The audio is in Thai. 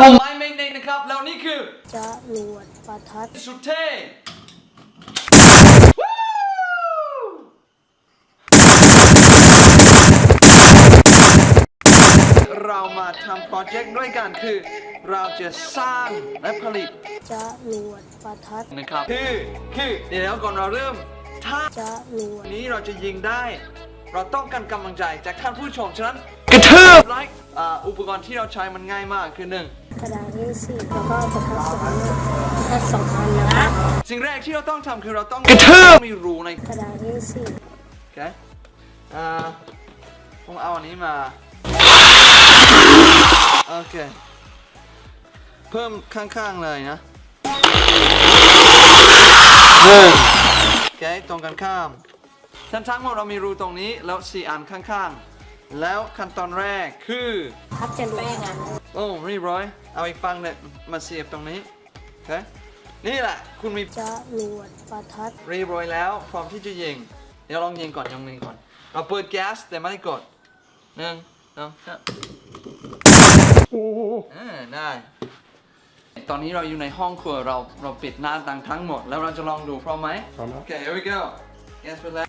ผมไม้เมงเด็กนะครับ แล้วนี่คือจะรวดประทัดสุดเท่เรามาทำโปรเจกต์ด้วยกันคือ เราจะสร้างและผลิตจะรวดประทัดนะครับคือคือเดี๋ยวก่อนเราเริ่ม ถ้าจะรวดวันนี้เราจะยิงได้ เราต้องการกำลังใจจากท่านผู้ชมฉะนั้นกระทืบไลค์ อ่าอุปกรณ์ที่เราใช้มันง่ายมากคือหนึ่งกระดาษ A4 แล้วก็ประทัดสองลูกประทัดสองอันนะครับสิ่งแรกที่เราต้องทำคือเราต้องกระทืบมีรูในกระดาษ A4 โอเคอ่าผมเอาอันนี้มาโอเคเพิ่มข้างๆเลยนะหนึ่งโอเคตรงกันข้ามทั้งทั้งหมดเรามีรูตรงนี้แล้วสี่อันข้างๆ แล้วขั้นตอนแรกคือพัดจะรวดประทัดโอ้เรียบร้อย เอาอีกฟังเนี่ยมาเสียบตรงนี้โอเคนี่แหละ คุณมีจะรวดประทัดเรียบร้อยแล้วพร้อมที่จะยิง เดี๋ยวลองยิงก่อนลองยิงก่อน เราเปิดแก๊สแต่ไม่ได้กดหนึ่งสองสามอ่าได้ ตอนนี้เราอยู่ในห้องครัวเราเราปิดหน้าต่างทั้งหมด แล้วเราจะลองดูพร้อมไหมพร้อมแล้วโอเค here we go แก๊สไปแล้ว